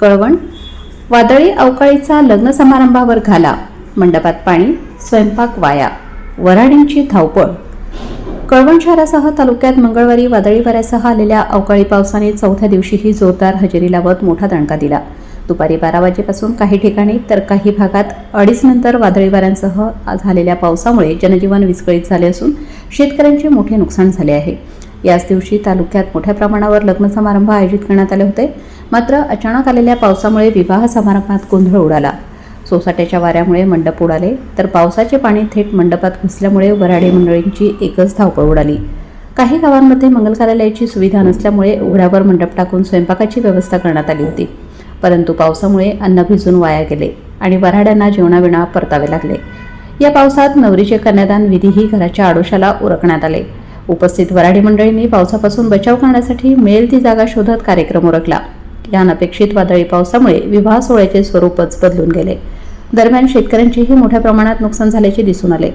कळवण वादळी अवकाळीचा लग्न समारंभावर घाला मंडपात पाणी स्वयंपाक वाया वऱ्हाडींची धावपळ. कळवण शहरासह तालुक्यात मंगळवारी वादळी वाऱ्यासह आलेल्या अवकाळी पावसाने चौथ्या दिवशीही जोरदार हजेरी लावत मोठा दणका दिला. दुपारी बारा वाजेपासून काही ठिकाणी तर काही भागात अडीच नंतर वादळी वाऱ्यांसह झालेल्या पावसामुळे जनजीवन विस्कळीत झाले असून शेतकऱ्यांचे मोठे नुकसान झाले आहे. याच दिवशी तालुक्यात मोठ्या प्रमाणावर लग्न समारंभ आयोजित करण्यात आले होते. मात्र अचानक आलेल्या पावसामुळे विवाह समारंभात गोंधळ उडाला. सोसाट्याच्या वाऱ्यामुळे मंडप उडाले तर पावसाचे पाणी थेट मंडपात घुसल्यामुळे वऱ्हाडी मंडळींची एकच धावपळ उडाली. काही गावांमध्ये मंगल कार्यालयाची सुविधा नसल्यामुळे उघड्यावर मंडप टाकून स्वयंपाकाची व्यवस्था करण्यात आली होती. परंतु पावसामुळे अन्न भिजून वाया गेले आणि वऱ्हाड्यांना जेवणाविणा परतावे लागले. या पावसात नवरीचे कन्यादान विधीही घराच्या आडोशाला उरकण्यात आले. उपस्थित वराडी मंडळींनी पावसापासून बचाव करण्यासाठी मिळेल ती जागा शोधत कार्यक्रम उरकला. या अनपेक्षित वादळी पावसामुळे विवाह सोहळ्याचे स्वरूपच बदलून गेले. दरम्यान शेतकऱ्यांचेही मोठ्या प्रमाणात नुकसान झाल्याचे दिसून आले.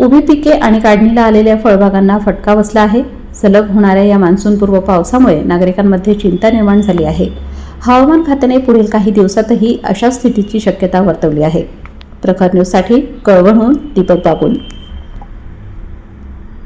उभी पिके आणि काढणीला आलेल्या फळबागांना फटका बसला आहे. सलग होणाऱ्या या मान्सूनपूर्व पावसामुळे नागरिकांमध्ये चिंता निर्माण झाली आहे. हवामान खात्याने पुढील काही दिवसातही अशा स्थितीची शक्यता वर्तवली आहे. प्रखर न्यूजसाठी कळवणहून दीपक बागुल.